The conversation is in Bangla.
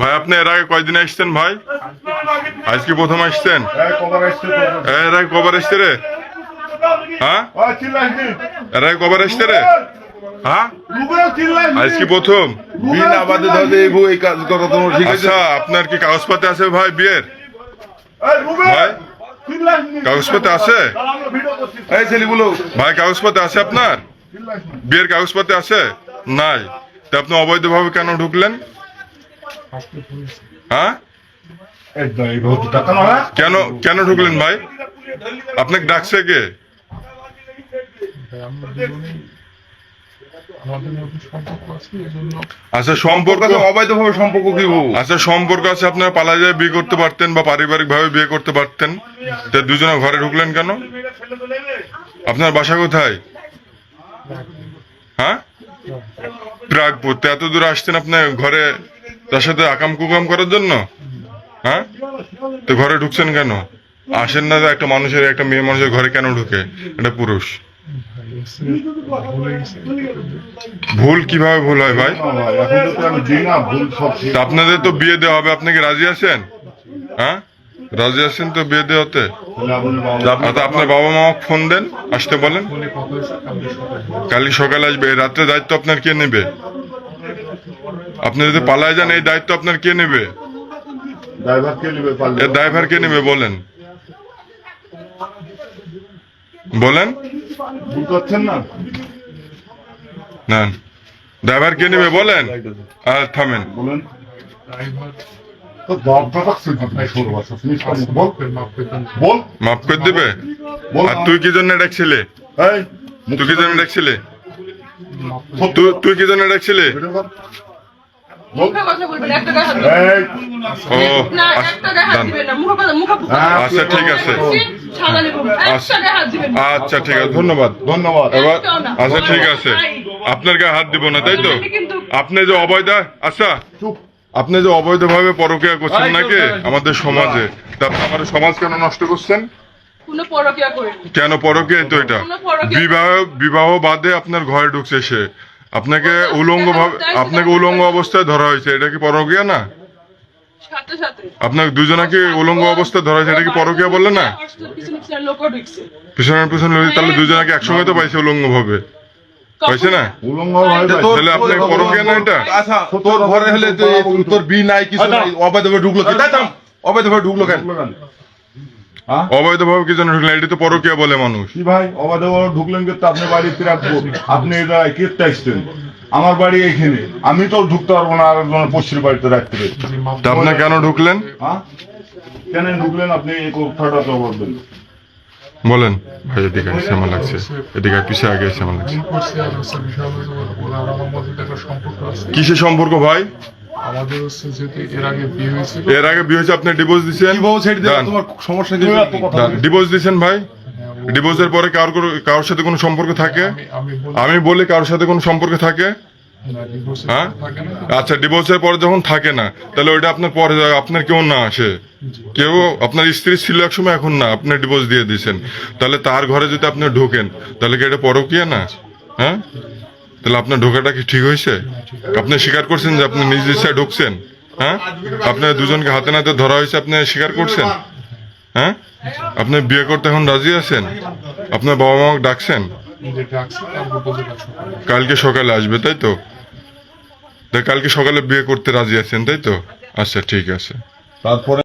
ভাই আপনি এর আগে কয়দিন আসছেন ভাই? আজকে প্রথম আসছেন? এর আগে কবার আসছে রে? হ্যাঁ। এর আগে কবার আসছে রে? হ্যাঁ? আজকে প্রথম। বিন আবাদে ধরে এই বউ এই কাজ করা তোমার ঠিক আছে আচ্ছা আপনার কি কাগজপাতি আছে ভাই বিয়ের? ভাই? কাগজপাতি আছে। এই ছেলেগুলো ভাই কাগজপাতি আছে আপনার। বিয়ের কাগজপাতি আছে? নাই। তা আপনি অবৈধভাবে কেন ঢুকলেন? হ্যাঁ? কেন কেন ঢুকলেন ভাই? আপনাকে ডাকছে কে? আচ্ছা সম্পর্ক অবৈধভাবে সম্পর্ক কি আচ্ছা সম্পর্ক আছে আপনারা পালা যায় বিয়ে করতে পারতেন বা পারিবারিক ভাবে বিয়ে করতে পারতেন। তা দুজনে ঘরে ঢুকলেন কেন? আপনার বাসা কোথায়? হ্যাঁ? প্রাগপুর। তো এত দূরে আসছেন আপনি ঘরে? তার সাথে আকাম কুকাম করার জন্য? হ্যাঁ? তো ঘরে ঢুকছেন কেন? আসেন না একটা মানুষের, একটা মেয়ে মানুষের ঘরে কেন ঢুকে? একটা পুরুষ। ভুলে কীভাবে ভুল হয় ভাই? আপনাদের তো বিয়ে দেওয়া হবে। আপনি কি রাজি আছেন? হ্যাঁ? রাজি আছেন তো বিয়ে দেওয়াতে? আপনার বাবা মা ফোন দেন, আসতে বলেন। কালকে সকালে আসবে। রাত্রে দায়িত্ব আপনার কে নেবে? আপনি যদি পালায় যান এই দায়িত্ব আপনার কে নেবে? ড্রাইভার কে নেবে এর ড্রাইভার কে নেবে বলেন। বলেন। না? ড্রাইভার কে নেবে বলেন। আর থামেন। বলেন। মাফ করে দিবে। আর তুই কি জন্য ডাকছিলে? তুই কি জন্য ডাকছিলে? তুই কি জন্য ডাকছিলে? আচ্ছা, একটা গায়ে হাত দান। দিবেন না মুখে কথা মুখে হ্যাঁ, আচ্ছা ঠিক আছে। না। আচ্ছা ঠিক আছে। ধন্যবাদ ধন্যবাদ। এবার আচ্ছা ঠিক আছে। আপনার গায়ে হাত দিব না তাই তো? আপনি যে অবৈধ আচ্ছা আপনি যে অবৈধভাবে পরকিয়া করছেন নাকি? আমাদের সমাজে। তা আপনি আমাদের সমাজ কেন নষ্ট করছেন? কোনো পরকিয়া করেনি কেন পরকিয়া? তো এটা। বিবাহ বিবাহ বাদে আপনার ঘরে ঢুকছে সে। আপনাকে উলঙ্গ ভাবে আপনাকে উলঙ্গ অবস্থায় ধরা হয়েছে এটা কি পরকিয়া না? সাথে সাথে। আপনাকে দুজনাকে উলঙ্গ অবস্থায় ধরা হয়েছে এটা কি পরকিয়া বললে না? হসপিটাল পিছনে তাহলে দুজনাকে একসঙ্গে তো পাইছে উলঙ্গ ভাবে পাইছে না? উলঙ্গ তাহলে আপনার পরকিয়া না এটা? আচ্ছা তোর ঘরে হলে তো তোর বি নাই কিছু নাই অবৈধভাবে ঢুকলো তো? ঢুকলো কেন? হ্যাঁ? অবৈধভাবে কি জন্য ঢুকলেন? এটা তো পরকিয়া বলে মানুষ। কি ভাই? ঢুকলেন কিন্তু আপনি বাড়ি আপনি এটা আমার বাড়ি এখানে। আমি তো ঢুকতে পারব না আর একজনের পশ্চিম বাড়িতে রাখতে তা আপনি কেন ঢুকলেন? হ্যাঁ? কেন ঢুকলেন আপনি? এই কথাটা তো বলবেন। বলেন। ভাই এদিকে আসছে আমার লাগছে। এদিকে পিছিয়ে আগে এসে আমার লাগছে? কিসের সম্পর্ক ভাই? আমাদের হচ্ছে যেহেতু এর আগে বিয়ে হয়েছিল। এর আগে বিয়ে হয়েছে আপনি ডিভোর্স কি বউ ছেড়ে দিলে তোমার সমস্যা বলিস। ডিভোর্স দিচ্ছেন ভাই? হ্যাঁ, ডিভোর্সের পরে কারোর কোনো- কারোর সাথে কোনো সম্পর্ক থাকে? আমি আমি বলি কারোর সাথে কোনো সম্পর্ক থাকে? হ্যাঁ? আচ্ছা ডিভোর্সের পরে যখন থাকে না তাহলে ওইটা আপনার পরে আপনার কেউ না আসে। কেউ আপনার স্ত্রী ছিল এক সময় এখন না। আপনি ডিভোর্স দিয়ে দিয়েছেন। তাহলে তার ঘরে যদি আপনি ঢোকেন তাহলে কি এটা পরকিয়া না? হ্যাঁ? তাহলে আপনার ঢোকাটা কি ঠিক হয়েছে? আপনি স্বীকার করছেন যে আপনি নিজ ইচ্ছায় ঢুকছেন হ্যাঁ? আপনার দুজনকে হাতে নাতে ধরা হয়েছে, আপনি স্বীকার করছেন? হ্যাঁ? আপনি বিয়ে করতে এখন রাজি আছেন? আপনার বাবা মা ডাকছেন? কালকে সকালে আসবে, তাই তো? কালকে সকালে বিয়ে করতে রাজি আছেন, তাই তো? আচ্ছা ঠিক আছে। তারপরে